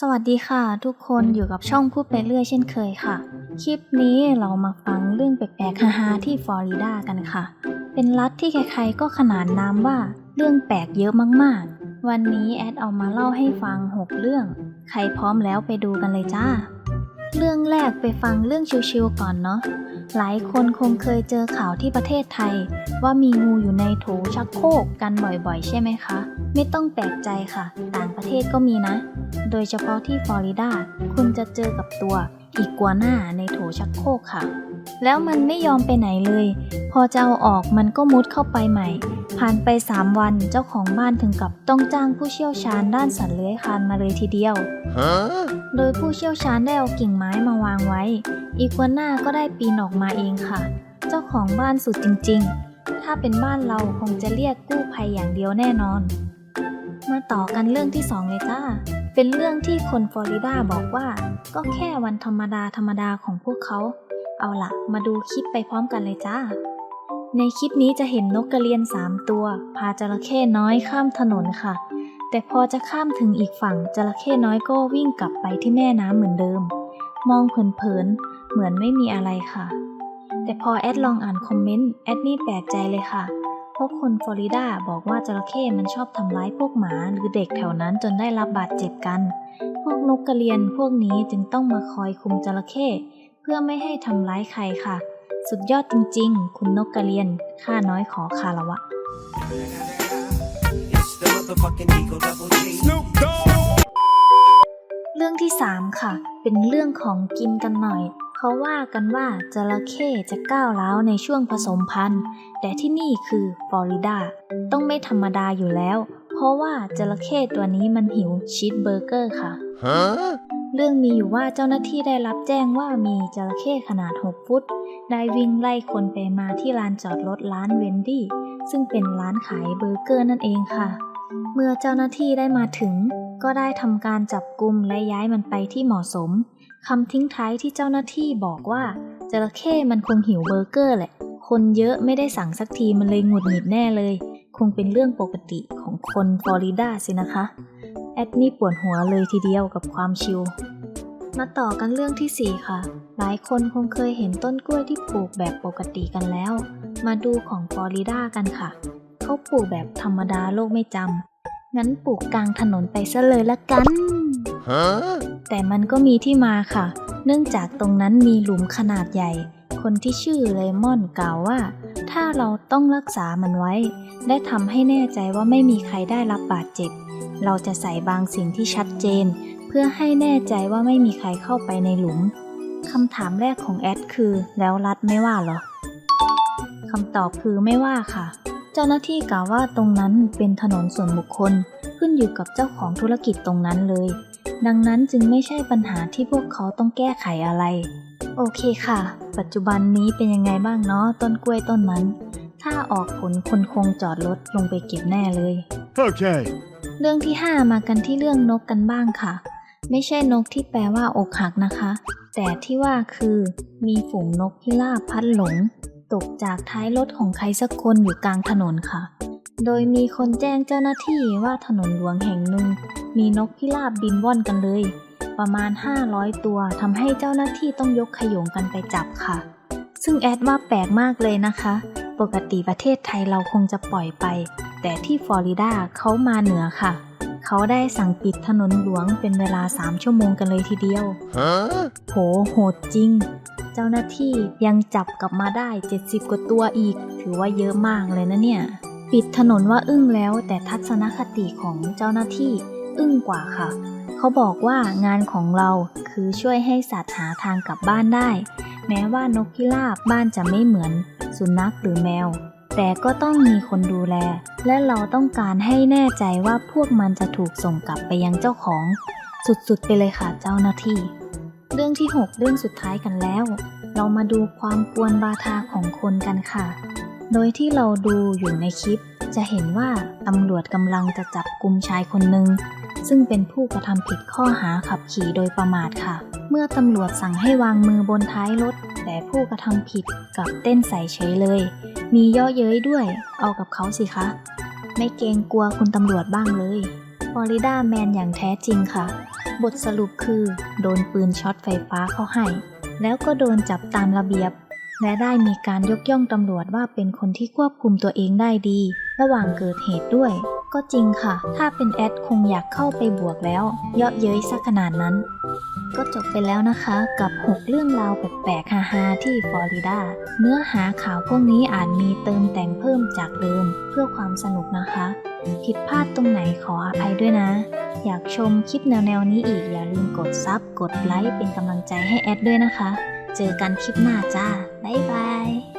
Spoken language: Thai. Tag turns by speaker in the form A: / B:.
A: สวัสดีค่ะ ทุกคนอยู่กับช่องพูดไปเรื่อยเช่นเคยค่ะ คลิปนี้เรามาฟังเรื่องแปลกๆฮาๆที่ฟลอริดากันค่ะ เป็นรัฐที่ใครๆก็ขนานนามว่าเรื่องแปลกเยอะมากๆ วันนี้แอดเอามาเล่าให้ฟัง 6 เรื่อง ใครพร้อมแล้วไปดูกันเลยจ้า เรื่องแรกไปฟังเรื่องชิวๆก่อนเนาะหลายคนคงเคยเจอข่าวที่ประเทศไทย ว่ามีงูอยู่ในโถชักโครกกันบ่อยๆ ใช่ไหมคะ ไม่ต้องแปลกใจค่ะ ต่างประเทศก็มีนะ โดยเฉพาะที่ฟลอริดา คุณจะเจอกับตัวอีกัวน่าในโถชักโครกค่ะ แล้วมันไม่ยอมไปไหนเลย พอจะเอาออกมันก็มุดเข้าไปใหม่ ผ่านไป 3 วันเจ้าของบ้านถึงกับต้องจ้างผู้เชี่ยวชาญด้านสัตว์เลื้อยคลานมาเลยทีเดียว
B: Huh?
A: โดยผู้เชี่ยวชาญได้เอากิ่งไม้มาวางไว้ อีกัวน่าก็ได้ปีนออกมาเองค่ะ เจ้าของบ้านสุดจริงๆ ถ้าเป็นบ้านเราคงจะเรียกกู้ภัยอย่างเดียวแน่นอน มาต่อกันเรื่องที่สองเลยจ้า เป็นเรื่องที่คนฟลอริดาบอกว่า ก็แค่วันธรรมดาธรรมดาของพวกเขา เอาละมาดูคลิปไปพร้อมกันเลยจ้า ในคลิปนี้จะเห็นนกกระเรียนสามตัว พาจระเข้น้อยข้ามถนนค่ะ แต่พอจะข้ามถึงอีกฝั่งจระเข้น้อยก็วิ่งกลับไปที่แม่น้ำเหมือนเดิม มองเผินๆเหมือนไม่มีอะไรค่ะ แต่พอแอดลองอ่านคอมเมนต์แอดนี่แปลกใจเลยค่ะ เพราะคนฟลอริดาบอกว่าจระเข้มันชอบทำร้ายพวกหมาหรือเด็กแถวนั้นจนได้รับบาดเจ็บกัน พวกนกกระเรียนพวกนี้จึงต้องมาคอยคุมจระเข้เพื่อไม่ให้ทำร้ายใครค่ะ สุดยอดจริงๆ คุณนกกระเรียนข้าน้อยขอคารวะ เรื่องที่ 3 ค่ะ เป็นเรื่องของกินกันหน่อย เขาว่ากันว่าจระเข้จะก้าวร้าวในช่วงผสมพันธุ์ แต่ที่นี่คือฟลอริดา ต้องไม่ธรรมดาอยู่แล้ว เพราะว่าจระเข้ตัวนี้มันหิวชีสเบอร์เกอร์ค่ะ
B: Huh?
A: เรื่องมีอยู่ว่าเจ้าหน้าที่ได้รับแจ้งว่ามีจระเข้ขนาด 6 ฟุต ได้วิ่งไล่คนไปมาที่ลานจอดรถร้านเวนดี้ ซึ่งเป็นร้านขายเบอร์เกอร์นั่นเองค่ะ เมื่อเจ้าหน้าที่ได้มาถึง ก็ได้ทำการจับกลุ่มและย้ายมันไปที่เหมาะสม คำทิ้งท้ายที่เจ้าหน้าที่บอกว่าจระเข้มันคงหิวเบอร์เกอร์แหละ คนเยอะไม่ได้สั่งสักทีมันเลยหงุดหงิดแน่เลย คงเป็นเรื่องปกติของคนฟลอริดาสินะคะ แอดนี่ปวดหัวเลยทีเดียวกับความชิลมาต่อกันเรื่องที่ 4 ค่ะ หลายคนคงเคยเห็นต้นกล้วยที่ปลูกแบบปกติกันแล้ว มาดูของฟลอริดากันค่ะ เขาปลูกแบบธรรมดาโลกไม่จำงั้นปลูกกลางถนนไปซะเลยละกัน แต่มันก็มีที่มาค่ะ เนื่องจากตรงนั้นมีหลุมขนาดใหญ่ คนที่ชื่อเลมอนกล่าวว่า ถ้าเราต้องรักษามันไว้ได้ทำให้แน่ใจว่าไม่มีใครได้รับบาดเจ็บ เราจะใส่บางสิ่งที่ชัดเจน เพื่อให้แน่ใจว่าไม่มีใครเข้าไปในหลุมคำถามแรกของแอดคือ แล้วรัฐไม่ว่าหรอคำตอบคือไม่ว่าค่ะ เจ้าหน้าที่กล่าวว่าตรงนั้นเป็นถนนส่วนบุคคล ขึ้นอยู่กับเจ้าของธุรกิจตรงนั้นเลย ดังนั้นจึงไม่ใช่ปัญหาที่พวกเขาต้องแก้ไขอะไร โอเคค่ะ ปัจจุบันนี้เป็นยังไงบ้างเนาะต้นกล้วยต้นนั้น ถ้าออกผลคนคงจอดรถลงไปเก็บแน่เลย
B: Okay.
A: เรื่องที่ 5 มากันที่เรื่องนกกันบ้างค่ะ ไม่ใช่นกที่แปลว่าอกหักนะคะ แต่ที่ว่าคือ มีฝูงนกพิราบพลัดหลง ตกจากท้ายรถของใครสักคนอยู่กลางถนนค่ะ โดยมีคนแจ้งเจ้าหน้าที่ว่าถนนหลวงแห่งหนึ่ง มีนกพิราบบินว่อนกันเลย ประมาณ 500 ตัวทำให้เจ้าหน้าที่ต้องยกขยงกันไปจับค่ะ ซึ่งแอดว่าแปลกมากเลยนะคะ ปกติประเทศไทยเราคงจะปล่อยไป แต่ที่ฟลอริดาเขามาเหนือค่ะ เขาได้สั่งปิดถนนหลวงเป็นเวลา 3 ชั่วโมงกันเลยทีเดียว
B: Huh?
A: โหโหดจริง เจ้าหน้าที่ยังจับกลับมาได้ 70 กว่าตัวอีก ถือว่าเยอะมากเลยนะเนี่ย ปิดถนนว่าอึ้งแล้วแต่ทัศนคติของเจ้าหน้าที่อึ้งกว่าค่ะ เขาบอกว่างานของเราคือช่วยให้สัตว์หาทางกลับบ้านได้ แม้ว่านกพิราบบ้านจะไม่เหมือน สุนัขหรือแมว แต่ก็ต้องมีคนดูแล และเราต้องการให้แน่ใจว่าพวกมันจะถูกส่งกลับไปยังเจ้าของ สุดๆ ไปเลยค่ะเจ้าหน้าที่ เรื่องที่ 6 เรื่องสุดท้ายกันแล้ว เรามาดูความกวนบาทาของคนกันค่ะ โดยที่เราดูอยู่ในคลิป จะเห็นว่าตำรวจกำลังจะจับกลุ่มชายคนหนึ่งซึ่งเป็นผู้กระทำผิดข้อหาขับขี่โดยประมาทค่ะ เมื่อตำรวจสั่งให้วางมือบนท้ายรถ แต่ผู้กระทำผิดกลับเต้นใส่เฉยเลย มีย่อเย้ยด้วย เอากับเขาสิคะ ไม่เกรงกลัวคุณตำรวจบ้างเลยฟลอริดาแมนอย่างแท้จริงค่ะ บทสรุปคือ โดนปืนช็อตไฟฟ้าเข้าให้ แล้วก็โดนจับตามระเบียบ และได้มีการยกย่องตำรวจว่าเป็นคนที่ควบคุมตัวเองได้ดี ระหว่างเกิดเหตุด้วย ก็จริงค่ะ ถ้าเป็นแอดคงอยากเข้าไปบวกแล้ว เยาะเย้ยซะขนาดนั้น ก็จบไปแล้วนะคะกับ 6 เรื่องราวแปลกๆฮาๆที่ฟลอริดา เนื้อหาข่าวพวกนี้อาจมีเติมแต่งเพิ่มจากเดิม เพื่อความสนุกนะคะ ผิดพลาดตรงไหนขออภัยด้วยนะ อยากชมคลิปแนวๆนี้อีกอย่าลืมกดซับกดไลค์เป็นกำลังใจให้แอดด้วยนะคะ เจอกันคลิปหน้าจ้า บ๊ายบาย